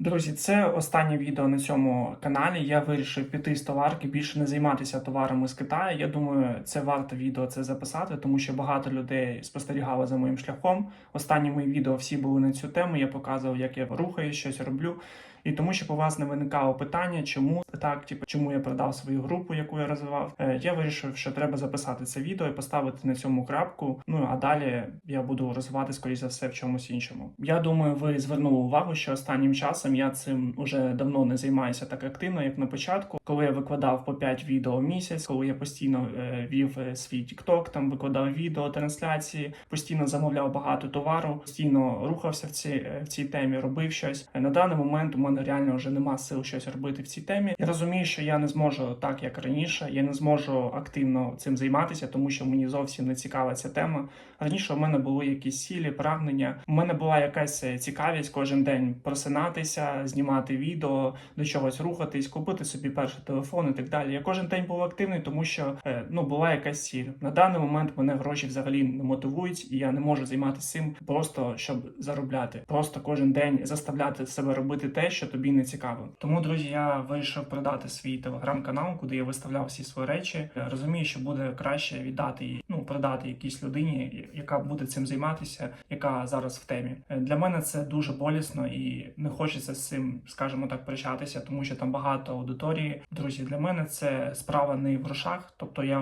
Друзі, це останнє відео на цьому каналі. Я вирішив піти з товарки, більше не займатися товарами з Китаю. Я думаю, це варто відео це записати, тому що багато людей спостерігало за моїм шляхом. Останні мої відео всі були на цю тему. Я показував, як я рухаю, щось роблю. І тому, щоб у вас не виникало питання, чому так, типу, чому я продав свою групу, яку я розвивав. е, Я вирішив, що треба записати це відео і поставити на цьому крапку. Ну а далі я буду розвивати скоріш за все в чомусь іншому. Я думаю, ви звернули увагу, що останнім часом я цим уже давно не займаюся так активно, як на початку, коли я викладав по 5 відео в місяць, коли я постійно е, вів е, свій TikTok, там викладав відео, трансляції, постійно замовляв багато товару, постійно рухався в цій, в цій темі, робив щось. На даний момент у мене реально вже нема сил щось робити в цій темі. Я розумію, що я не зможу так, як раніше. Я не зможу активно цим займатися, тому що мені зовсім не цікава ця тема. Раніше у мене були якісь цілі, прагнення. У мене була якась е, цікавість кожен день просинатися, знімати відео, до чогось рухатись, купити собі перший телефон і так далі. Я кожен день був активний, тому що е, ну була якась ціль. На даний момент мене гроші взагалі не мотивують, і я не можу займатися цим просто щоб заробляти. Просто кожен день заставляти себе робити те, що тобі не цікаво. Тому, друзі, я вирішив продати свій телеграм-канал, куди я виставляв всі свої речі. Розумію, що буде краще віддати її, продати якійсь людині, яка буде цим займатися, яка зараз в темі. Е, Для мене це дуже болісно і не хочеться з цим, скажімо так, прощатися, тому що там багато аудиторії. Друзі, для мене це справа не в грошах. Тобто я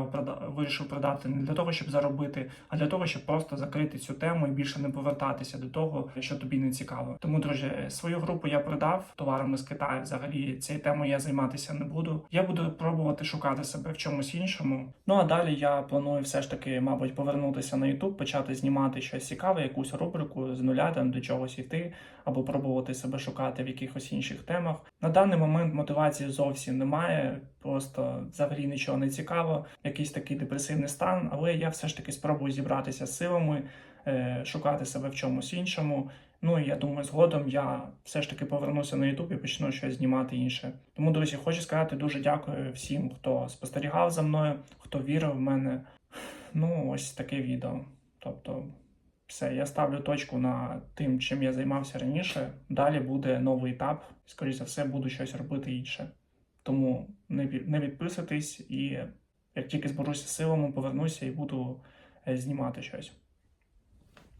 вирішив продати не для того, щоб заробити, а для того, щоб просто закрити цю тему і більше не повертатися до того, що тобі не цікаво. Тому, друзі, свою групу я продав товарами з Китаю. Взагалі цією темою я займатися не буду. Я буду пробувати шукати себе в чомусь іншому. Ну а далі я планую все ж таки, мабуть, повернутися на YouTube, почати знімати щось цікаве, якусь рубрику з нуля там до чогось йти, або пробувати себе шукати в якихось інших темах. На даний момент мотивації зовсім немає, просто взагалі нічого не цікаво, якийсь такий депресивний стан, але я все ж таки спробую зібратися з силами, е, шукати себе в чомусь іншому. Ну і я думаю, згодом я все ж таки повернуся на YouTube і почну щось знімати інше. Тому, друзі, хочу сказати дуже дякую всім, хто спостерігав за мною, хто вірив в мене. Ну, ось таке відео. Тобто, все, я ставлю точку на тим, чим я займався раніше. Далі буде новий етап. Скоріше за все, буду щось робити інше. Тому не, ві- не відписуйтесь і як тільки зберуся силами, повернуся і буду е, знімати щось.